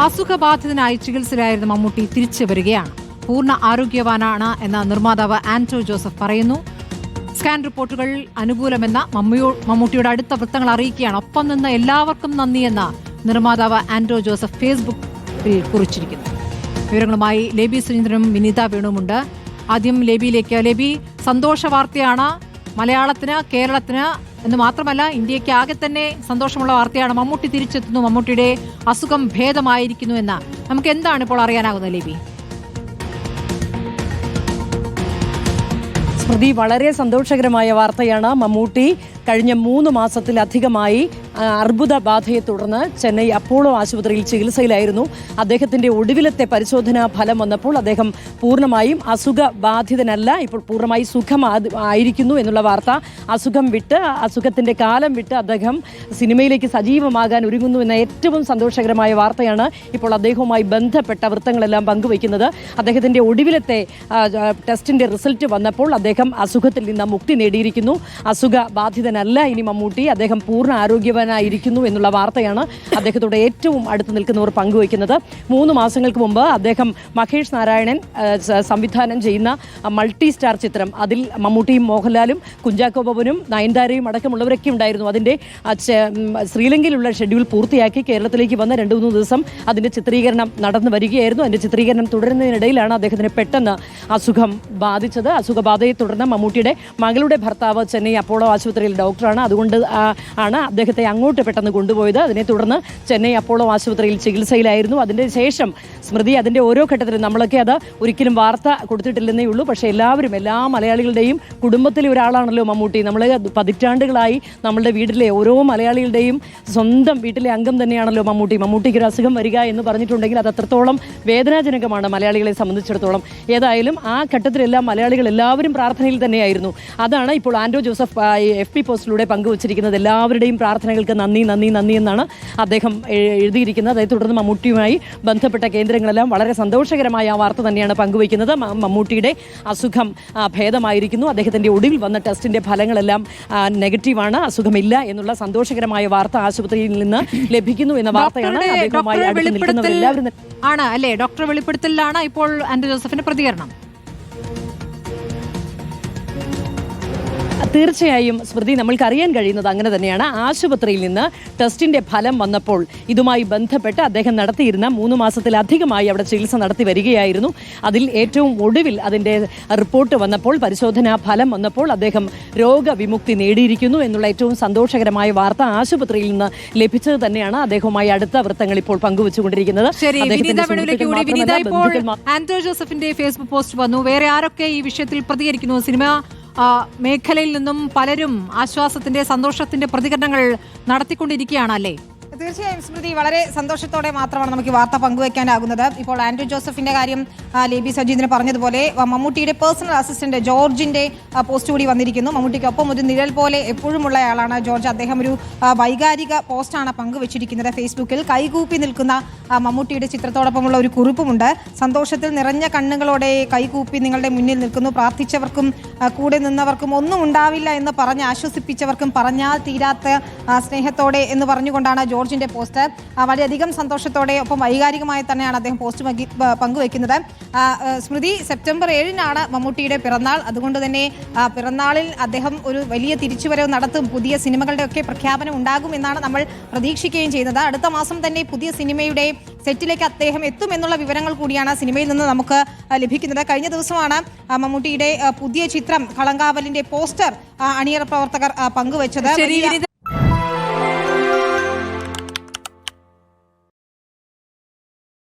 അസുഖബാധിതനായി ചികിത്സയിലായിരുന്ന മമ്മൂട്ടി തിരിച്ചു വരികയാണ്. പൂർണ ആരോഗ്യവാനാണ് എന്ന നിർമ്മാതാവ് ആന്റോ ജോസഫ് പറയുന്നു. സ്കാൻ റിപ്പോർട്ടുകൾ അനുകൂലമെന്ന മമ്മിയോ മമ്മൂട്ടിയുടെ അടുത്ത വൃത്തങ്ങൾ അറിയിക്കുകയാണ്. ഒപ്പം നിന്ന് എല്ലാവർക്കും നന്ദിയെന്ന നിർമ്മാതാവ് ആന്റോ ജോസഫ് ഫേസ്ബുക്കിൽ കുറിച്ചിരിക്കുന്നു. വിവരങ്ങളുമായി ലേബി സുരേന്ദ്രനും വിനീത വേണുമുണ്ട് ആദ്യം ലേബിയിലേക്ക്. ലേബി സന്തോഷ വാർത്തയാണ്. മലയാളത്തിന് കേരളത്തിന് എന്ന് മാത്രമല്ല ഇന്ത്യയ്ക്ക് ആകെ തന്നെ സന്തോഷമുള്ള വാർത്തയാണ് മമ്മൂട്ടി തിരിച്ചെത്തുന്നു. മമ്മൂട്ടിയുടെ അസുഖം ഭേദമായിരിക്കുന്നു എന്ന്. നമുക്ക് എന്താണ് ഇപ്പോൾ അറിയാനാകുന്നത് ലിപി സ്മൃതി വളരെ സന്തോഷകരമായ വാർത്തയാണ് മമ്മൂട്ടി. കഴിഞ്ഞ മൂന്ന് മാസത്തിലധികമായി അർബുദബാധയെ അർബുദ ബാധയെ തുടർന്ന് ചെന്നൈ അപ്പോളോ ആശുപത്രിയിൽ ചികിത്സയിലായിരുന്നു. അദ്ദേഹത്തിന്റെ ഒടുവിലത്തെ പരിശോധനാ ഫലം വന്നപ്പോൾ അദ്ദേഹം പൂർണമായും അസുഖബാധിതനല്ല ഇപ്പോൾ പൂർണമായി സുഖം ആയിരിക്കുന്നു എന്നുള്ള വാർത്ത അസുഖം വിട്ട് അസുഖത്തിന്റെ കാലം വിട്ട് അദ്ദേഹം സിനിമയിലേക്ക് സജീവമാകാൻ ഒരുങ്ങുന്നു എന്ന ഏറ്റവും സന്തോഷകരമായ വാർത്തയാണ് ഇപ്പോൾ അദ്ദേഹവുമായി ബന്ധപ്പെട്ട വൃത്തങ്ങളെല്ലാം പങ്കുവയ്ക്കുന്നത്. അദ്ദേഹത്തിന്റെ ഒടുവിലത്തെ ടെസ്റ്റിന്റെ റിസൾട്ട് വന്നപ്പോൾ അദ്ദേഹം അസുഖത്തിൽ നിന്ന് മുക്തി നേടിയിരിക്കുന്നു. അസുഖ ബാധിതനല്ല ഇനി മമ്മൂട്ടി അദ്ദേഹം പൂർണ ആരോഗ്യവാനായിരിക്കുന്നു എന്നുള്ള വാർത്തയാണ് അദ്ദേഹത്തോട് ഏറ്റവും അടുത്ത് നിൽക്കുന്നവർ പങ്കുവയ്ക്കുന്നത്. മൂന്ന് മാസങ്ങൾക്ക് മുമ്പ് അദ്ദേഹം മഹേഷ് നാരായണൻ സംവിധാനം ചെയ്യുന്ന മൾട്ടി സ്റ്റാർ ചിത്രം. അതിൽ മമ്മൂട്ടിയും മോഹൻലാലും കുഞ്ചാക്കോ ബോബനും നയൻതാരയും അടക്കമുള്ളവരൊക്കെ ഉണ്ടായിരുന്നു. ഉം, ശ്രീലങ്കയിലുള്ള ഷെഡ്യൂൾ പൂർത്തിയാക്കി കേരളത്തിലേക്ക് വന്ന രണ്ട് മൂന്ന് ദിവസം അതിന്റെ ചിത്രീകരണം നടന്നു വരികയായിരുന്നു. അതിന്റെ ചിത്രീകരണം തുടരുന്നതിനിടയിലാണ് അദ്ദേഹത്തിന് പെട്ടെന്ന് അസുഖം ബാധിച്ചത്. അസുഖബാധയെ തുടർന്ന് മമ്മൂട്ടിയുടെ മകളുടെ ഭർത്താവ് ചെന്നൈ അപ്പോളോ ആശുപത്രിയിൽ ഡോക്ടറാണ്. അതുകൊണ്ട് ആണ് അദ്ദേഹത്തെ അങ്ങോട്ട് പെട്ടെന്ന് കൊണ്ടുപോയത്. അതിനെ തുടർന്ന് ചെന്നൈ അപ്പോളോ ആശുപത്രിയിൽ ചികിത്സയിലായിരുന്നു. അതിന്റെ ശേഷം സ്മൃതി അതിന്റെ ഓരോ ഘട്ടത്തിലും നമ്മളൊക്കെ അത് ഒരിക്കലും വാർത്ത കൊടുത്തിട്ടില്ലെന്നേ ഉള്ളൂ. പക്ഷേ എല്ലാവരും എല്ലാ മലയാളികളുടെയും കുടുംബത്തിലെ ഒരാളാണല്ലോ മമ്മൂട്ടി. നമ്മൾ പതിറ്റാണ്ടുകളായി നമ്മളുടെ വീട്ടിലെ ഓരോ മലയാളികളുടെയും സ്വന്തം വീട്ടിലെ അംഗം തന്നെയാണല്ലോ മമ്മൂട്ടി. മമ്മൂട്ടിക്ക് ഒരു അസുഖം വരിക എന്ന് പറഞ്ഞിട്ടുണ്ടെങ്കിൽ അത് അത്രത്തോളം വേദനാജനകമാണ് മലയാളികളെ സംബന്ധിച്ചിടത്തോളം. ഏതായാലും ആ ഘട്ടത്തിലെല്ലാം മലയാളികൾ എല്ലാവരും പ്രാർത്ഥനയിൽ തന്നെയായിരുന്നു. അതാണ് ഇപ്പോൾ ആൻഡോ ജോസഫ് എഫ് പി പോസ്റ്റിലൂടെ പങ്കുവച്ചിരിക്കുന്നത് എല്ലാവരുടെയും പ്രാർത്ഥനകൾക്ക് നന്ദി നന്ദി നന്ദി എന്നാണ് അദ്ദേഹം എഴുതിയിരിക്കുന്നത്. അതേ തുടർന്ന് മമ്മൂട്ടിയുമായി ബന്ധപ്പെട്ട കേന്ദ്രങ്ങളെല്ലാം വളരെ സന്തോഷകരമായ ആ വാർത്ത തന്നെയാണ് പങ്കുവയ്ക്കുന്നത്. മമ്മൂട്ടിയുടെ അസുഖം ഭേദമായിരിക്കുന്നു. അദ്ദേഹത്തിന്റെ ഒടുവിൽ വന്ന ടെസ്റ്റിന്റെ ഫലങ്ങളെല്ലാം നെഗറ്റീവാണ്. അസുഖമില്ല എന്നുള്ള സന്തോഷകരമായ വാർത്ത ആശുപത്രിയിൽ നിന്ന് ലഭിക്കുന്നു എന്ന വാർത്തയാണ് അദ്ദേഹവുമായി ഡോക്ടറെ അടുത്ത് നിൽക്കുന്നവരെല്ലാവരും ആണ് അല്ലേ? ഡോക്ടർ വെളിപ്പെടുത്തലിലാണ് ഇപ്പോൾ ആന്റോ ജോസഫിന്റെ പ്രതികരണം. തീർച്ചയായും സ്മൃതി നമ്മൾക്ക് അറിയാൻ കഴിയുന്നത് അങ്ങനെ തന്നെയാണ്. ആശുപത്രിയിൽ നിന്ന് ടെസ്റ്റിന്റെ ഫലം വന്നപ്പോൾ ഇതുമായി ബന്ധപ്പെട്ട് അദ്ദേഹം നടത്തിയിരുന്ന മൂന്ന് മാസത്തിലധികമായി അവിടെ ചികിത്സ നടത്തി വരികയായിരുന്നു. അതിൽ ഏറ്റവും ഒടുവിൽ അതിന്റെ റിപ്പോർട്ട് വന്നപ്പോൾ പരിശോധനാ ഫലം വന്നപ്പോൾ അദ്ദേഹം രോഗവിമുക്തി നേടിയിരിക്കുന്നു എന്നുള്ള ഏറ്റവും സന്തോഷകരമായ വാർത്ത ആശുപത്രിയിൽ നിന്ന് ലഭിച്ചത് തന്നെയാണ് അദ്ദേഹവുമായി അടുത്ത വൃത്തങ്ങൾ ഇപ്പോൾ പങ്കുവച്ചുകൊണ്ടിരിക്കുന്നത്. ആന്റോ ജോസഫിന്റെ ഫേസ്ബുക്ക് പോസ്റ്റ് വന്നു. വേറെ ആരൊക്കെ ഈ വിഷയത്തിൽ പ്രതികരിക്കുന്നു? സിനിമ മേഖലയിൽ നിന്നും പലരും ആശ്വാസത്തിന്റെ സന്തോഷത്തിന്റെ പ്രതികരണങ്ങൾ നടത്തിക്കൊണ്ടിരിക്കുകയാണ് അല്ലേ? തീർച്ചയായും സ്മൃതി വളരെ സന്തോഷത്തോടെ മാത്രമാണ് നമുക്ക് വാർത്ത പങ്കുവെക്കാനാകുന്നത്. ഇപ്പോൾ ആൻഡ്രു ജോസഫിന്റെ കാര്യം ലേബി സജീന്ദ്രൻ പറഞ്ഞതുപോലെ മമ്മൂട്ടിയുടെ പേഴ്സണൽ അസിസ്റ്റന്റ് ജോർജിന്റെ പോസ്റ്റ് കൂടി വന്നിരിക്കുന്നു. മമ്മൂട്ടിക്കൊപ്പം ഒരു നിഴൽ പോലെ എപ്പോഴുമുള്ള ആളാണ് ജോർജ്. അദ്ദേഹം ഒരു വൈകാരിക പോസ്റ്റാണ് പങ്കുവച്ചിരിക്കുന്നത് ഫേസ്ബുക്കിൽ. കൈകൂപ്പി നിൽക്കുന്ന മമ്മൂട്ടിയുടെ ചിത്രത്തോടൊപ്പമുള്ള ഒരു കുറിപ്പുമുണ്ട്. സന്തോഷത്തിൽ നിറഞ്ഞ കണ്ണുകളോടെ കൈകൂപ്പി നിങ്ങളുടെ മുന്നിൽ നിൽക്കുന്നു. പ്രാർത്ഥിച്ചവർക്കും കൂടെ നിന്നവർക്കും ഒന്നും ഉണ്ടാവില്ല എന്ന് പറഞ്ഞ് ആശ്വസിപ്പിച്ചവർക്കും പറഞ്ഞാൽ തീരാത്ത സ്നേഹത്തോടെ എന്ന് പറഞ്ഞുകൊണ്ടാണ് ജോർജിന്റെ പോസ്റ്റ്. വളരെയധികം സന്തോഷത്തോടെ ഒപ്പം വൈകാരികമായി തന്നെയാണ് അദ്ദേഹം പോസ്റ്റ് പങ്കി- പങ്കുവെക്കുന്നത്. സ്മൃതി സെപ്റ്റംബർ ഏഴിനാണ് മമ്മൂട്ടിയുടെ പിറന്നാൾ. അതുകൊണ്ട് തന്നെ പിറന്നാളിൽ അദ്ദേഹം ഒരു വലിയ തിരിച്ചുവരവ് നടത്തും. പുതിയ സിനിമകളുടെ ഒക്കെ പ്രഖ്യാപനം ഉണ്ടാകും എന്നാണ് നമ്മൾ പ്രതീക്ഷിക്കുകയും ചെയ്യുന്നത്. അടുത്ത മാസം തന്നെ പുതിയ സിനിമയുടെ സെറ്റിലേക്ക് അദ്ദേഹം എത്തും എന്നുള്ള വിവരങ്ങൾ കൂടിയാണ് സിനിമയിൽ നിന്ന് നമുക്ക് ലഭിക്കുന്നത്. കഴിഞ്ഞ ദിവസമാണ് മമ്മൂട്ടിയുടെ പുതിയ ചിത്രം കളങ്കാവലിന്റെ പോസ്റ്റർ അണിയറ പ്രവർത്തകർ പങ്കുവച്ചത്.